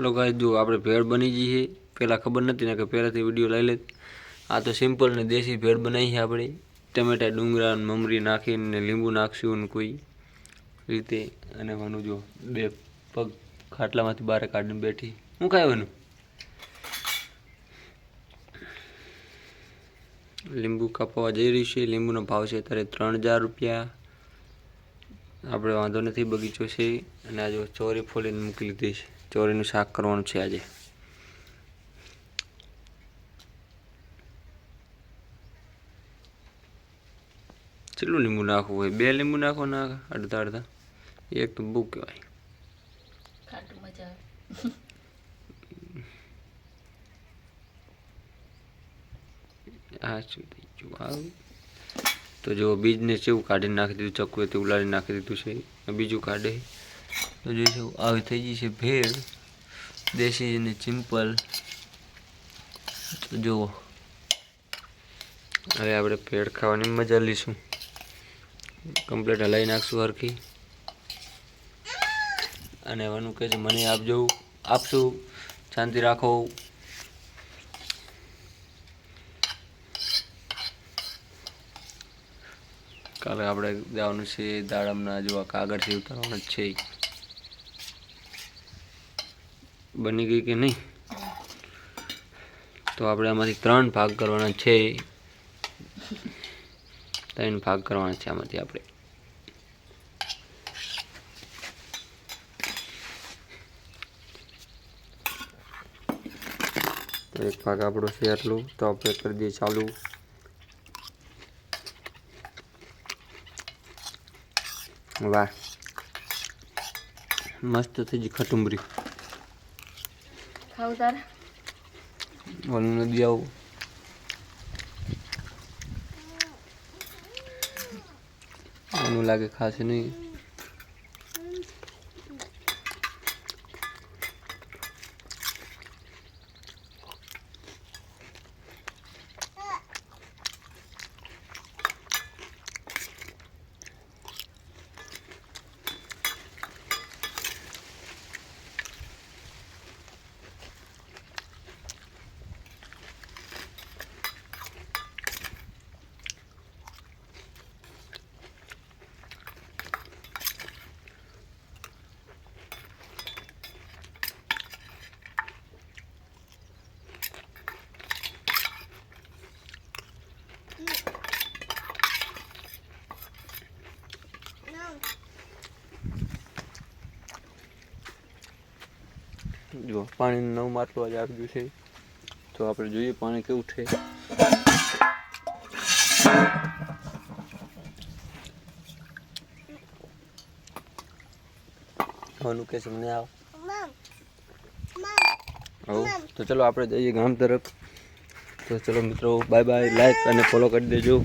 Hello ગાય જો આપણે ભેળ બની જઈએ પહેલાં ખબર નથી ને કે પહેલાંથી વીડિયો લઈ લે. આ તો સિમ્પલ ને દેશી ભેળ બનાવી છે આપણે. ટમેટા, ડુંગરા, મમરી નાખીને લીંબુ નાખશું ને કોઈ રીતે. અને વાનું જો બે પગ ખાટલામાંથી બહાર કાઢીને બેઠી. હું ખાવાનું લીંબુ કાપવા જઈ રહી છે. લીંબુનો ભાવ છે અત્યારે ત્રણ હજાર રૂપિયા. આપણે વાંધો નથી બગીચો છે અને આજે ચોરી ફોલીને મૂકી લીધી છે. ચોરીનું શાક કરવાનું છે આજે. કેટલું લીંબુ નાખવું હોય? બે લીંબુ નાખો ના અડધા અડધા. એક તો બહુ કહેવાય. આ શું થઈ ગયું? તો જો બીજને જેવું કાઢીને નાખી દીધું ચક્કુએથી ઉલાડી નાખી દીધું છે બીજું કાઢે. તો જોઈશું આવી થઈ ગઈ છે ભેળ. દેશી અને સિમ્પલ. તો જુઓ હવે આપણે ભેળ ખાવાની મજા લઈશું. કમ્પ્લેટ હલાવી નાખશું હરખી. અને એવાનું કહે છે, મને આપજો, આપશું. શાંતિ રાખો. કાલે આપણે જવાનું છે દાડમના જોવા કાગળથી ઉતારવાનું જ છે. બની ગઈ કે નહીં? તો આપણે આમાંથી ત્રણ ભાગ કરવાના છે. ત્રણ ભાગ કરવાના છે આમાંથી આપણે. એક ભાગ આપણો છે આટલું, તો આપણે કરી દઈએ ચાલુ. વાહ. મસ્ત થઈ ગઈ ખટુંબરી. ખાવ તાર? ઓલું નદી આવું. ઓનું લાગે ખાશે નહીં. જો પાણીનું નવું માટલું આજે આપ્યું છે. તો આપણે જોઈએ પાણી કેવું છે. આનું કે મને આવ. હવ, તો ચલો આપણે જઈએ ગામ તરફ. તો ચલો મિત્રો બાય બાય લાઈક અને ફોલો કરી દેજો.